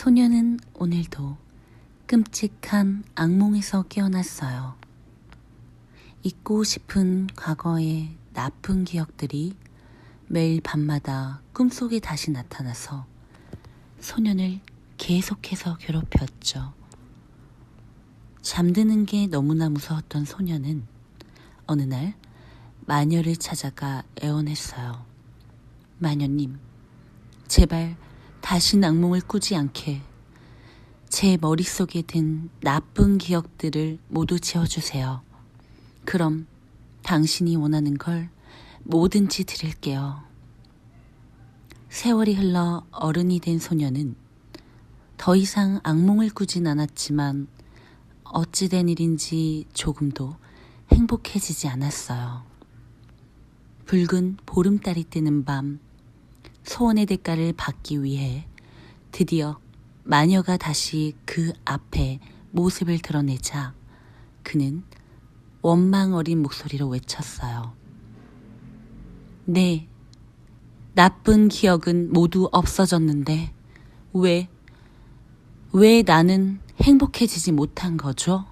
소녀는 오늘도 끔찍한 악몽에서 깨어났어요. 잊고 싶은 과거의 나쁜 기억들이 매일 밤마다 꿈속에 다시 나타나서 소년을 계속해서 괴롭혔죠. 잠드는 게 너무나 무서웠던 소녀는 어느 날 마녀를 찾아가 애원했어요. 마녀님, 제발 다신 악몽을 꾸지 않게 제 머릿속에 든 나쁜 기억들을 모두 지워주세요. 그럼 당신이 원하는 걸 뭐든지 드릴게요. 세월이 흘러 어른이 된 소녀는 더 이상 악몽을 꾸진 않았지만 어찌된 일인지 조금도 행복해지지 않았어요. 붉은 보름달이 뜨는 밤, 소원의 대가를 받기 위해 드디어 마녀가 다시 그 앞에 모습을 드러내자 그는 원망 어린 목소리로 외쳤어요. 네, 나쁜 기억은 모두 없어졌는데 왜, 왜 나는 행복해지지 못한 거죠?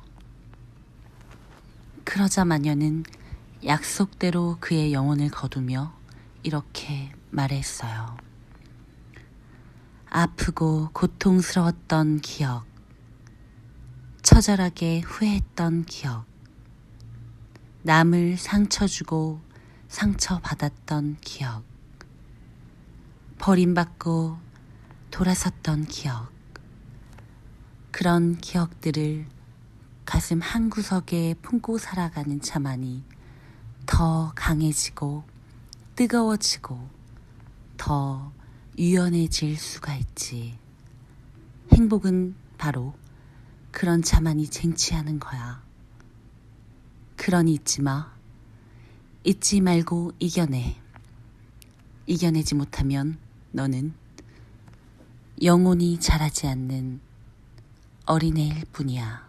그러자 마녀는 약속대로 그의 영혼을 거두며 이렇게 말했어요. 아프고 고통스러웠던 기억, 처절하게 후회했던 기억, 남을 상처 주고 상처받았던 기억, 버림받고 돌아섰던 기억, 그런 기억들을 가슴 한구석에 품고 살아가는 자만이 더 강해지고 뜨거워지고 더 유연해질 수가 있지. 행복은 바로 그런 자만이 쟁취하는 거야. 그러니 잊지 마. 잊지 말고 이겨내. 이겨내지 못하면 너는 영혼이 자라지 않는 어린애일 뿐이야.